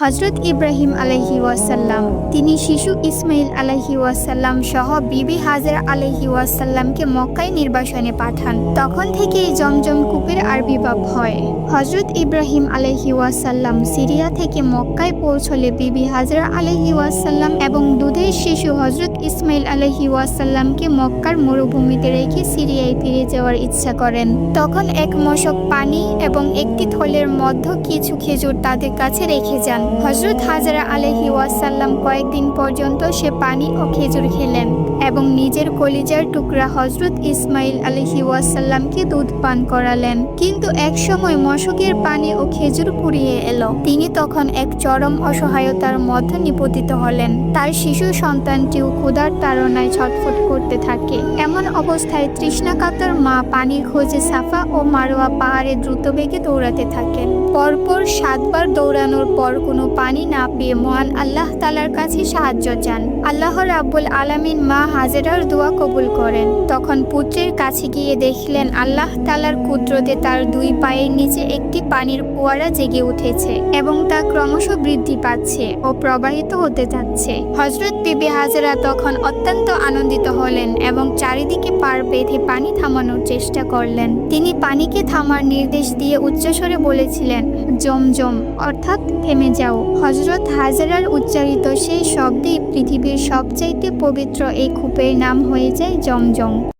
হজরত ইব্রাহিম আলহি ওয়াসাল্লাম, তিনি শিশু ইসমাইল আলহি ওয়াসাল্লাম সহ বিবি হাজার আলহি ওয়াসাল্লামকে মক্কায় নির্বাসনে পাঠান। তখন থেকেই জমজম কূপের আবির্ভাব হয়। হজরত ইব্রাহিম আলহি ওয়াসাল্লাম সিরিয়া থেকে মক্কায় পৌঁছলে বিবি হাজরা আলহি ওয়াসাল্লাম এবং দুধের শিশু হজরত ইসমাইল আলহি ওয়াসাল্লামকে মক্কার মরুভূমিতে রেখে সিরিয়ায় ফিরে যাওয়ার ইচ্ছা করেন। তখন এক মশক পানি এবং একটি থলের মধ্য কিছু খেজুর তাদের কাছে রেখে যান। হজরত হাজারা আলহি ওয়াসাল্লাম কয়েকদিন পর্যন্ত সে পানি ও খেজুর খেলেন এবং নিজের কলিজার টুকরা হজরত ইসমাইল আলহি ওয়াসাল্লামকে দুধ পান করালেন। কিন্তু এক সময় মশকের পানি ও খেজুর ফুরিয়ে এলো। তিনি তখন এক চরম অসহায়তার মধ্যে নিপতিত হলেন। তার শিশু সন্তানটিও ক্ষুধার তাড়নায় ছটফট করতে থাকে। এমন অবস্থায় তৃষ্ণাকাতর মা পানির খোঁজে সাফা ও মারোয়া পাহাড়ে দ্রুত বেগে দৌড়াতে থাকেন। পরপর সাতবার দৌড়ানোর পর কোনো পানি না পেয়ে মহান আল্লাহ তালার কাছে সাহায্য চান। আল্লাহ রাব্বুল আলামিন মা হাজেরার দোয়া কবুল করেন। তখন পুত্রের কাছে গিয়ে দেখলেন, আল্লাহ তালার কুদরতে তার দুই পায়ের নিচে একটি পানির ফোয়ারা জেগে উঠেছে এবং তা ক্রমশ বৃদ্ধি পাচ্ছে ও প্রবাহিত হতে যাচ্ছে। হজরত বিবি হাজেরা তখন অত্যন্ত আনন্দিত হলেন এবং চারিদিকে পার বেঁধে পানি থামানোর চেষ্টা করলেন। তিনি পানিকে থামার নির্দেশ দিয়ে উচ্চস্বরে বলেছিলেন জমজম, অর্থাৎ থেমে যাও। হজরত হাজারার উচ্চারিত সেই শব্দেই পৃথিবীর সবচাইতে পবিত্র এই কূপের নাম হয়ে যায় জমজম।